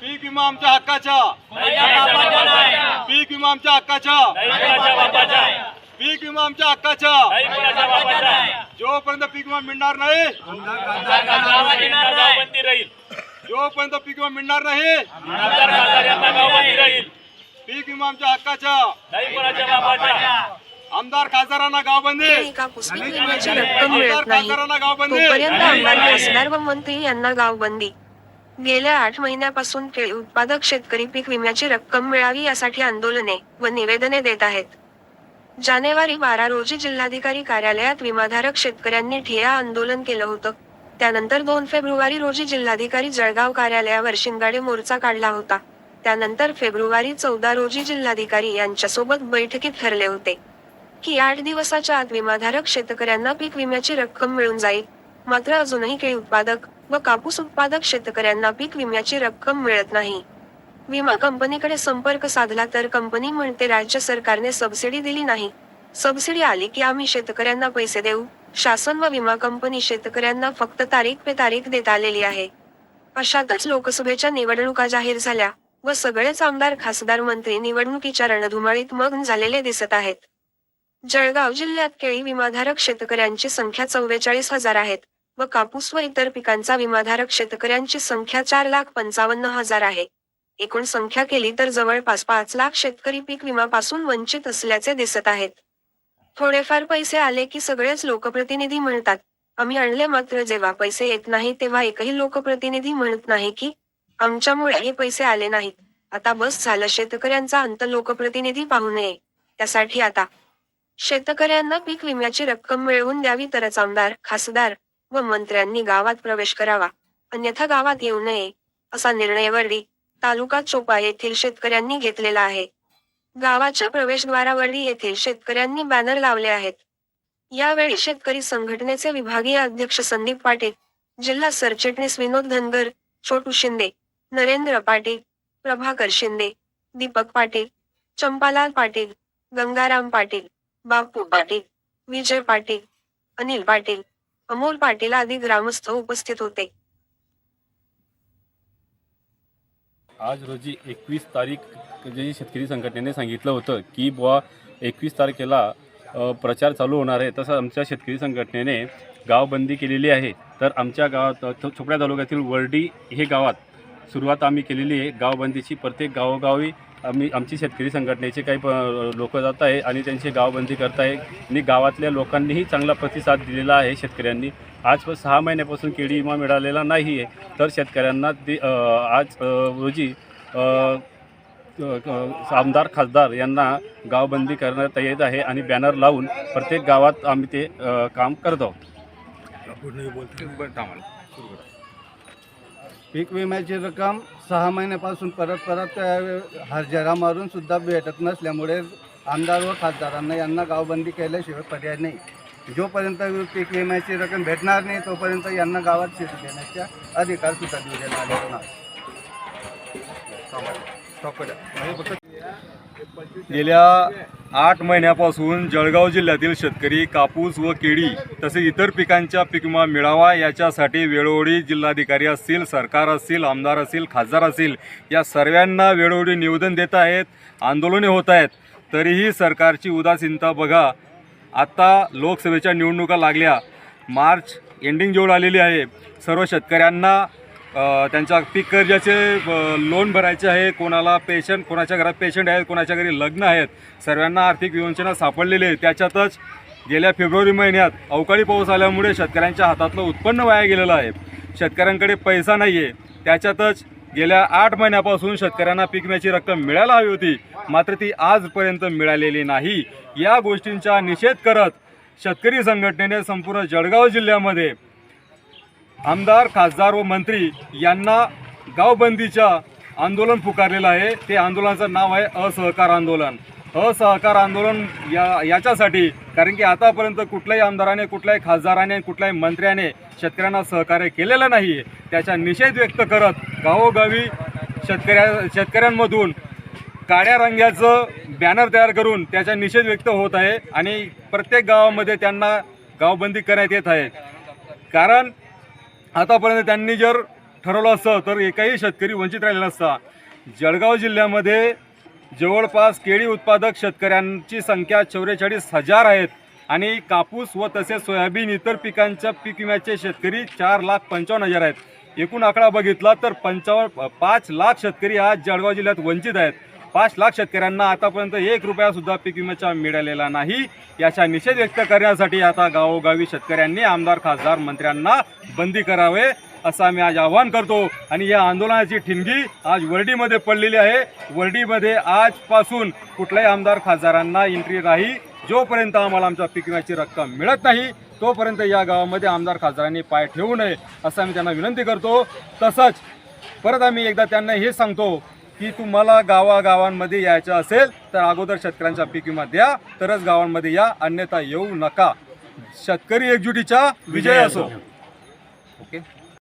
पीक विमा आमच्या हक्काच्या पीक विमा आमच्या हक्काच्या पीक विमा आमच्या हक्काच्या जोपर्यंत पीक विमा मिळणार नाही जोपर्यंत पीक विमा मिळणार नाही पीक विमा आमच्या हक्काच्या. आमदार खासदारांना गावबंदी कापूस पीक विम्याची रक्कम मिळत नाही. खासदारांना गावबंदी तोपर्यंत आमदार खासदार. व मंत्री यांना गावबंदी गेल्या आठ महिन्यापासून केळी उत्पादक शेतकरी पीक विम्याची रक्कम मिळावी यासाठी आंदोलने व निवेदने देत आहेत. जानेवारी बारा रोजी जिल्हाधिकारी कार्यालयात विमाधारक शेतकऱ्यांनी ठिय्या आंदोलन केलं होतं. त्यानंतर दोन फेब्रुवारी रोजी जिल्हाधिकारी जळगाव कार्यालयावर शिंगाडे मोर्चा काढला होता. त्यानंतर फेब्रुवारी चौदा रोजी जिल्हाधिकारी यांच्यासोबत बैठकीत ठरले होते. की आठ दिवसाच्या आत विमाधारक शेतकऱ्यांना पीक विम्याची रक्कम मिळून जाईल. मात्र अजूनही केळी उत्पादक व कापूस उत्पादक शेतकऱ्यांना पीक विम्याची रक्कम मिळत नाही. विमा कंपनीकडे संपर्क साधला तर कंपनी म्हणते राज्य सरकारने सबसिडी दिली नाही. सबसिडी आली की आम्ही शेतकऱ्यांना पैसे देऊ. शासन व विमा कंपनी शेतकऱ्यांना फक्त तारीख पे तारीख देत आलेली आहे. अशातच लोकसभेच्या निवडणुका जाहीर झाल्या. व सगळेच आमदार खासदार मंत्री निवडणुकीच्या रणधुमाळीत मग्न झालेले दिसत आहेत. जळगाव जिल्ह्यात केळी विमाधारक शेतकऱ्यांची संख्या चव्वेचाळीस हजार आहेत व कापूस व इतर पिकांचा विमाधारक शेतकऱ्यांची संख्या चार लाख पंचावन्न हजार आहे. एकूण संख्या केली तर जवळपास पाच लाख शेतकरी पीक विमापासून वंचित असल्याचे दिसत आहेत. थोडेफार पैसे आले की सगळेच लोकप्रतिनिधी म्हणतात आम्ही आणले मात्र जेव्हा पैसे येत नाही तेव्हा एकही लोकप्रतिनिधी म्हणत नाही की आमच्यामुळे हे पैसे आले नाहीत. आता बस झालं. शेतकऱ्यांचा अंत लोकप्रतिनिधी पाहू नये. त्यासाठी आता शेतकऱ्यांना पीक विम्याची रक्कम मिळवून द्यावी तरच आमदार खासदार व मंत्र्यांनी गावात प्रवेश करावा. अन्यथा गावात येऊ नये असा निर्णय वर्डी तालुका चोपा येथील शेतकऱ्यांनी घेतलेला आहे. गावाच्या प्रवेशद्वारावरडी येथील शेतकऱ्यांनी बॅनर लावले आहेत. यावेळी शेतकरी संघटनेचे विभागीय अध्यक्ष संदीप पाटील जिल्हा सरचिटणीस विनोद धनगर छोटू शिंदे नरेंद्र पाटील प्रभाकर शिंदे दीपक पाटील चंपालाल पाटील गंगाराम पाटील बापू पाटील विजय पाटील अनिल पाटील अमोल पाटील आदी ग्रामस्थ उपस्थित होते. आज रोजी एकवीस तारीख जे शेतकरी संघटनेने सांगितलं होतं की बुवा एकवीस तारखेला प्रचार चालू होणार आहे. तसं आमच्या शेतकरी संघटनेने गावबंदी केलेली आहे. तर आमच्या गावात चोपड्या तालुक्यातील वर्डी हे गावात सुरुवात आम्ही केलेली आहे. गावबंदीची प्रत्येक गावोगावी आम्ही आमची शेतकरी संघटनेचे काही लोक जात आहे आणि त्यांची गावबंदी करत आहे. आणि गावातल्या लोकांनीही चांगला प्रतिसाद दिलेला आहे शेतकऱ्यांनी. आज सहा महिन्यापासून केळी विमा मिळालेला नाही आहे. तर शेतकऱ्यांना ते आज रोजी आमदार खासदार यांना गावबंदी करण्यात येत आहे आणि बॅनर लावून प्रत्येक गावात आम्ही ते काम करत आहोत. पीक विम्याची रक्कम सहा महिन्यापासून परत परत हरजरा मारून सुद्धा भेटत नसल्यामुळे आमदार व खासदारांना यांना गावबंदी केल्याशिवाय पर्याय नाही. जोपर्यंत पीक विम्याची रक्कम भेटणार नाही तोपर्यंत यांना गावात शेती देण्याचा अधिकार सुद्धा दिलेला आलेला नाही गेल्या आठ महिन्यापासून जळगाव जिल्ह्यातील शेतकरी कापूस व केळी तसेच इतर पिकांच्या पीक विमा मिळावा याच्यासाठी वेळोवेळी जिल्हाधिकारी असतील सरकार असतील आमदार असतील खासदार असतील या सर्वांना वेळोवेळी निवेदन देत आहेत आंदोलने होत आहेत. तरीही सरकारची उदासीनता बघा. आत्ता लोकसभेच्या निवडणुका लागल्या. मार्च एंडिंग जवळ आलेली आहे सर्व शेतकऱ्यांना त्यांच्या पीक कर्जाचे लोन भरायचे आहे. कोणाला पेशंट कोणाच्या घरात पेशंट आहेत कोणाच्या घरी लग्न आहेत सर्वांना आर्थिक विवंचना सापडलेली आहे त्याच्यातच गेल्या फेब्रुवारी महिन्यात अवकाळी पाऊस आल्यामुळे शेतकऱ्यांच्या हातातलं उत्पन्न वाया गेलेलं आहे. शेतकऱ्यांकडे पैसा नाही आहे त्याच्यातच गेल्या आठ महिन्यापासून शेतकऱ्यांना पीक विम्याची रक्कम मिळायला हवी होती. मात्र ती आजपर्यंत मिळालेली नाही. या गोष्टींचा निषेध करत शेतकरी संघटनेने संपूर्ण जळगाव जिल्ह्यामध्ये आमदार खासदार व मंत्री यांना गावबंदीच्या आंदोलन पुकारलेलं आहे. ते आंदोलनाचं नाव आहे असहकार आंदोलन. असहकार आंदोलन या याच्यासाठी कारण की आतापर्यंत कुठल्याही आमदाराने कुठल्याही खासदाराने कुठल्याही मंत्र्याने शेतकऱ्यांना सहकार्य केलेलं नाही आहे. त्याचा निषेध व्यक्त करत गावोगावी शेतकऱ्या शेतकऱ्यांमधून काळ्या रंगाचं बॅनर तयार करून त्याचा निषेध व्यक्त होत आहे आणि प्रत्येक गावामध्ये त्यांना गावबंदी करण्यात येत आहे. कारण आतापर्यंत त्यांनी जर ठरवलं असतं तर एकाही शेतकरी वंचित राहिलेला नसता. जळगाव जिल्ह्यामध्ये जवळपास केळी उत्पादक शेतकऱ्यांची संख्या चौवेचाळीस हजार आहेत आणि कापूस व तसेच सोयाबीन इतर पिकांच्या पीक विम्याचे शेतकरी चार लाख पंचावन्न हजार आहेत. एकूण आकडा बघितला तर पंचावन्न पाच लाख शेतकरी आज जळगाव जिल्ह्यात वंचित आहेत. पाच लाख शेतकऱ्यांना आतापर्यंत एक रुपयासुद्धा पीक विम्याचा मिळालेला नाही. याचा निषेध व्यक्त करण्यासाठी आता गावोगावी शेतकऱ्यांनी आमदार खासदार मंत्र्यांना बंदी करावे असं आम्ही आज आवाहन करतो. आणि या आंदोलनाची ठिणगी आज वर्डीमध्ये पडलेली आहे. वर्डीमध्ये आजपासून कुठल्याही आमदार खासदारांना एंट्री नाही. जोपर्यंत आम्हाला आमच्या पीक विम्याची रक्कम मिळत नाही तोपर्यंत या गावामध्ये आमदार खासदारांनी पाय ठेवू नये असं आम्ही त्यांना विनंती करतो. तसंच परत आम्ही एकदा त्यांना हे सांगतो की तुम्हाला गावागावांमध्ये यायचं असेल तर अगोदर शेतकऱ्यांचा पीक विमा द्या तरच गावांमध्ये या अन्यथा येऊ नका. शेतकरी एकजुटीचा विजय असो. ओके.